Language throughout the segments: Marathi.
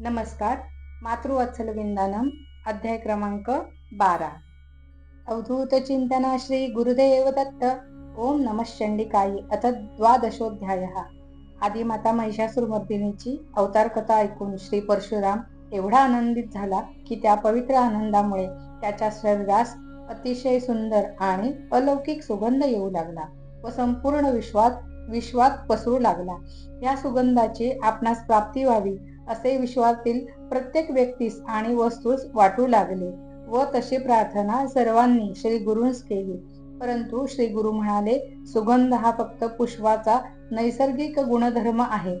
नमस्कार. मातृवत्सलविंदानम अध्याय क्रमांक बारा. अवधूत चिंतना श्री गुरुदेव दत्त. ओम नम चंडिकाई अथ द्वादशोध्याय आदिमाता महिषासुरमर्दिनीची अवतार कथा ऐकून श्री परशुराम एवढा आनंदित झाला की त्या पवित्र आनंदामुळे त्याच्या शरीरास अतिशय सुंदर आणि अलौकिक सुगंध येऊ लागला व संपूर्ण विश्वात विश्वात पसरू लागला. या सुगंधाची आपणास प्राप्ती व्हावी असे विश्वातील प्रत्येक व्यक्तीस आणि वस्तूस वाटू लागले व तशी प्रार्थना सर्वांनी श्री गुरुंस केली. परंतु श्री गुरु म्हणाले सुगंध हा फक्त पुष्पाचा नैसर्गिक गुणधर्म आहे.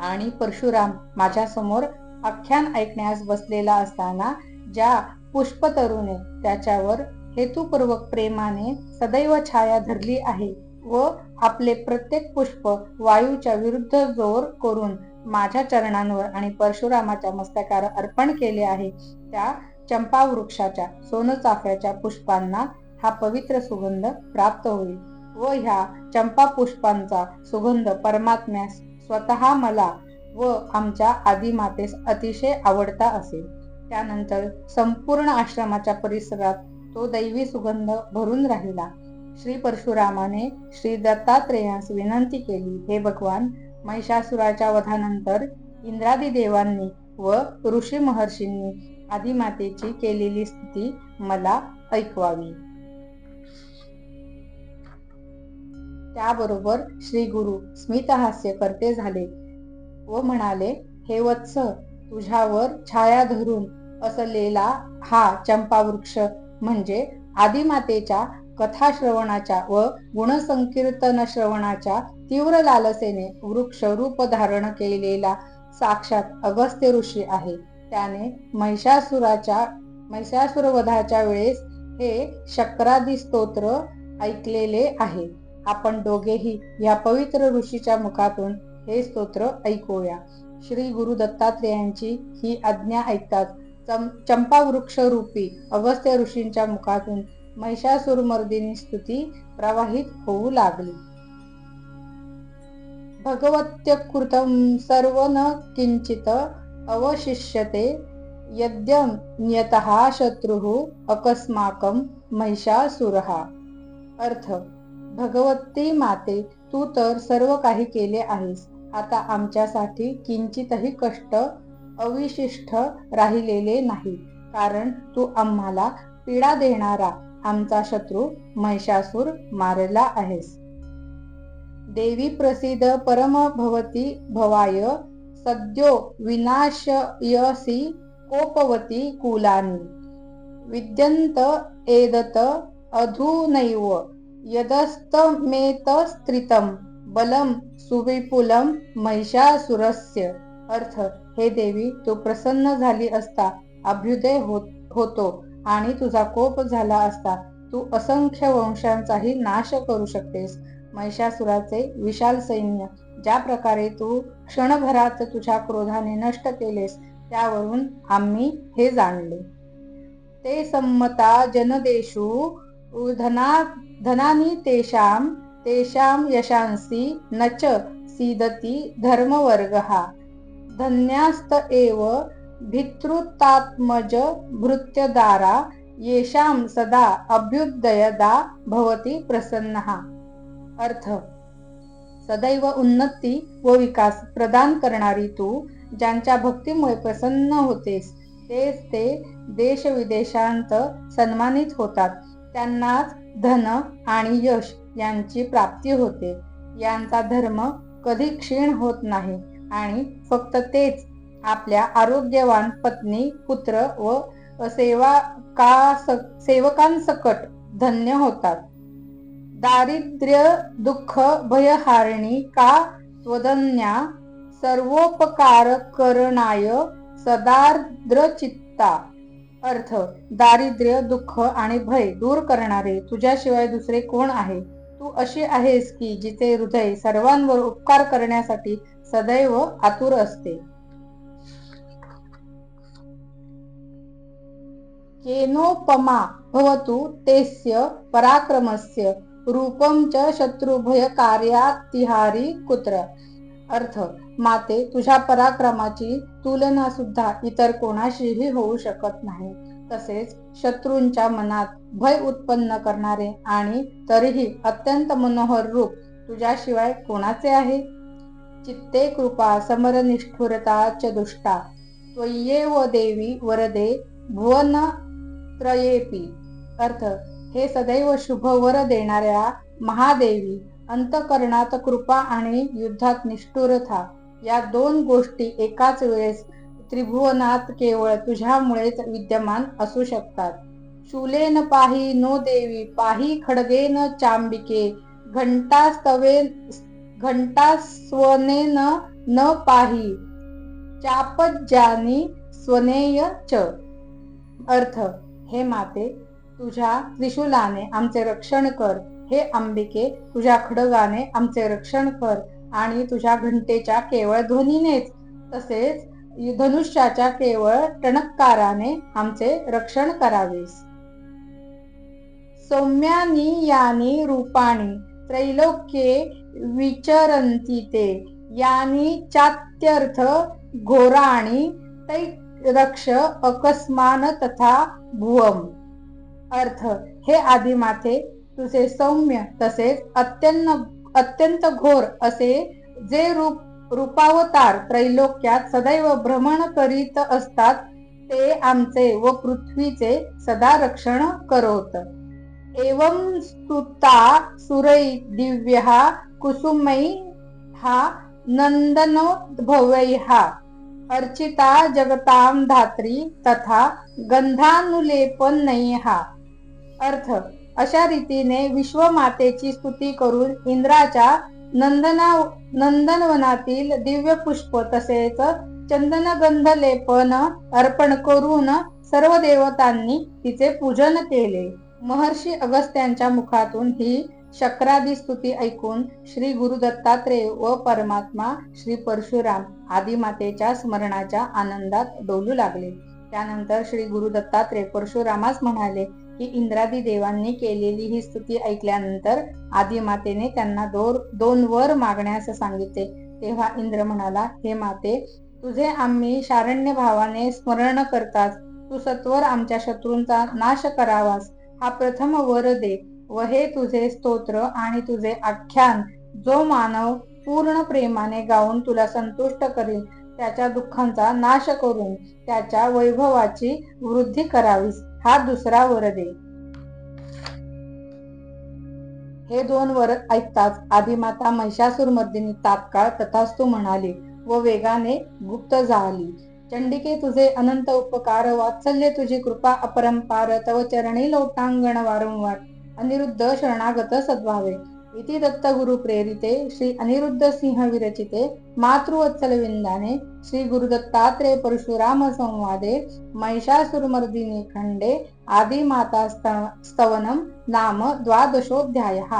आणि परशुराम माझ्यासमोर आख्यान ऐकण्यास बसलेला असताना ज्या पुष्पतरुने त्याच्यावर हेतुपूर्वक प्रेमाने सदैव छाया धरली आहे व आपले प्रत्येक पुष्प वायूच्या विरुद्ध जोर करून माझ्या चरणांवर आणि परशुरामाच्या मस्तकावर अर्पण केले आहे. त्या चंपा वृक्षाच्या सोनचाफ्याच्या पुष्पांना हा पवित्र सुगंध प्राप्त होईल. व ह्या चंपा पुष्पांचा सुगंध परमात्म्यास स्वतः मला व आमच्या आदिमातेस अतिशय आवडता असेल. त्यानंतर संपूर्ण आश्रमाच्या परिसरात तो दैवी सुगंध भरून राहिला. श्री परशुरामाने श्री दत्तात्रेयास विनंती केली हे भगवान महिषासुराच्या वधानंतर इंद्रादी देवांनी व ऋषी महर्षींनी आदिमातेची केलेली स्तुती मला ऐकवावी. त्याबरोबर श्री गुरु स्मितहास्य करते झाले व म्हणाले हे वत्स तुझ्यावर छाया धरून असलेला हा चंपा वृक्ष म्हणजे आदिमातेच्या कथा श्रवणाच्या व गुणसंकीर्तन श्रवणाच्या तीव्र लालसेने वृक्ष रूप धारण केलेला साक्षात अगस्त्य ऋषी आहे. त्याने महिषासुराच्या महिषासुर वधाच्या वेळेस हे शक्रादी स्तोत्र ऐकलेले आहे. आपण दोघेही या पवित्र ऋषीच्या मुखातून हे स्तोत्र ऐकूया. श्री गुरु दत्तात्रेयांची ही आज्ञा ऐकतात चंपा वृक्ष रूपी अगस्त्य ऋषींच्या मुखातून महिषासुरमर्दिनी स्तुती प्रवाहित होऊ लागली. भगवत्यकृतं सर्व न किंचित अवशिष्यते यद्यतः शत्रुः अकस्माकं महिषासुरः। अर्थ भगवती माते तू तर सर्व काही केले आहेस आता आमच्यासाठी किंचितही कष्ट अविशिष्ट राहिलेले नाही कारण तू आम्हाला पीडा देणारा आमचा शत्रू महिषासूर मारला आहेस। देवी प्रसिद्ध परम भवती भवाय सद्यो विनाशयसी कोपवती कुलानी। विद्यंत एदत अधुनैव यदस्तमेतस्त्रितम बलम सुविपुलम महिषासुरस्य। अर्थ हे देवी तू प्रसन्न झाली असता अभ्युदय होतो आणि तुझा कोप झाला असता तू असंख्य वंशांचाही नाश करू शकतेस। महिषासुराचे विशाल सैन्य ज्या प्रकारे तू क्षणभरात तुझ्या क्रोधाने नष्ट केलेस त्यावरून आम्ही हे जाणले. ते संमता जनदेशु धना धनानी तेषाम तेषाम यशांसी नच सीदती धर्मवर्ग हा धन्यास्त एव भितृतात्मज भृत्यदारा येशाम सदा अभ्युदयदा भवती प्रसन्न अर्थ. सदैव उन्नती व विकास प्रदान करणारी तू ज्यांच्या भक्तीमुळे प्रसन्न होतेस तेच ते देश विदेशांत सन्मानित होतात. त्यांनाच धन आणि यश यांची प्राप्ती होते. यांचा धर्म कधी क्षीण होत नाही आणि फक्त तेच आपल्या आरोग्यवान पत्नी पुत्र व सेवा का सेवकांसकट धन्य होतात. दारिद्र्य दुःख भयहारिणी का स्वदन्या सर्वोपकार करणाय सदार्द्र चित्ता अर्थ दारिद्र्य दुःख आणि भय दूर करणारे तुझ्याशिवाय दुसरे कोण आहे? तू अशी आहेस की जिचे हृदय सर्वांवर उपकार करण्यासाठी सदैव आतुर असते. केनोपमा भवतु तेस्य पराक्रमस्य रूपं च शत्रुभय कार्यातिहारी कुत्र? अर्थ माते तुझ्या पराक्रमाची तुलना सुद्धा इतर कोणाशीही होऊ शकत नाही. तसेच शत्रूंच्या मनात भय उत्पन्न करणारे आणि तरीही अत्यंत मनोहर रूप तुझ्याशिवाय कोणाचे आहे? चित्ते कृपा समरनिष्ठुरता च दुष्टा. त्वय्येव देवी वरदे भुवन त्रयेपी अर्थ हे सदैव शुभ वर देणाऱ्या महादेवी अंतकरणात कृपा आणि युद्धात निष्ठुरता या दोन गोष्टी एकाच वेळेस त्रिभुवनात केवळ तुझ्यामुळेच विद्यमान असू शकतात. शूलेन पाही नो देवी पाही खडगेन चांबिके घंटास्तवे घंटास्वनेन न पाही चापज्जानी स्वनेय च. अर्थ हे माते तुझ्या त्रिशूलाने आमचे रक्षण कर. हे अंबिके तुझ्या खडगाने आमचे रक्षण कर आणि तुझ्या घंटेच्या केवळ ध्वनीनेच. तसेच धनुष्याच्या केवळ टणकाराने आमचे रक्षण करावेस. सौम्यानी यानी रूपाणी त्रैलोक्ये विचरंती ते यानी चात्यर्थ घोराणी तै रक्ष अकस्मान तथा भुवम. अर्थ हे आदिमाते तुझे सौम्य तसेच अत्यंत अत्यंत घोर असे जे रूप रूपावतार त्रैलोक्यात सदैव भ्रमण करीत असतात ते आमचे व पृथ्वीचे सदा रक्षण करोत. एवं स्तुता सुरै दिव्य कुसुमै हा नंदनो हा अर्चिता जगताम धात्री तथा गंधानुलेपनैहा अर्थ. अशा रीतीने विश्वमातेची स्तुती करून इंद्राच्या नंदना नंदनवनातील दिव्य पुष्प तसेच चंदनगंध लेपन अर्पण करून सर्व देवतांनी तिचे पूजन केले. महर्षी अगस्त्यांच्या मुखातून ही शक्रादी स्तुती ऐकून श्री गुरु दत्तात्रेय व परमात्मा श्री परशुराम आदिमातेच्या स्मरणाच्या आनंदात डोलू लागले. त्यानंतर श्री गुरु दत्तात्रेय परशुरामास म्हणाले की इंद्रादी देवांनी केलेली ही स्तुती ऐकल्यानंतर आदिमातेने त्यांना दोर दोन वर मागण्यास सांगितले. तेव्हा इंद्र म्हणाला हे माते तुझे आम्ही शारण्य भावाने स्मरण करताच तू सत्वर आमच्या शत्रूंचा नाश करावास. हा प्रथम वर दे व हे तुझे स्तोत्र आणि तुझे आख्यान जो मानव पूर्ण प्रेमाने गाऊन तुला संतुष्ट करील त्याच्या दुःखांचा नाश करून त्याच्या वैभवाची वृद्धी करावीस. हा दुसरा वर दे. हे दोन वर ऐकताच आदिमाता महिषासूर मर्दिनी तात्काळ तथास्तु म्हणाली व वेगाने गुप्त झाली. चंडिके तुझे अनंत उपकार वात्सल्य तुझी कृपा अपरंपार तव चरणी लोटांगण वारंवार. अनिरुद्ध शरणागत सद्भावे. इति दत्तगुरु प्रेरिते श्री अनिरुद्ध सिंह विरचिते मातृवत्सलविंदाने श्री गुरुदत्तात्रे परशुराम संवादे महिषासुरमर्दिनी खंडे आदिमाता स्तवनम नाम द्वादशोऽध्यायः।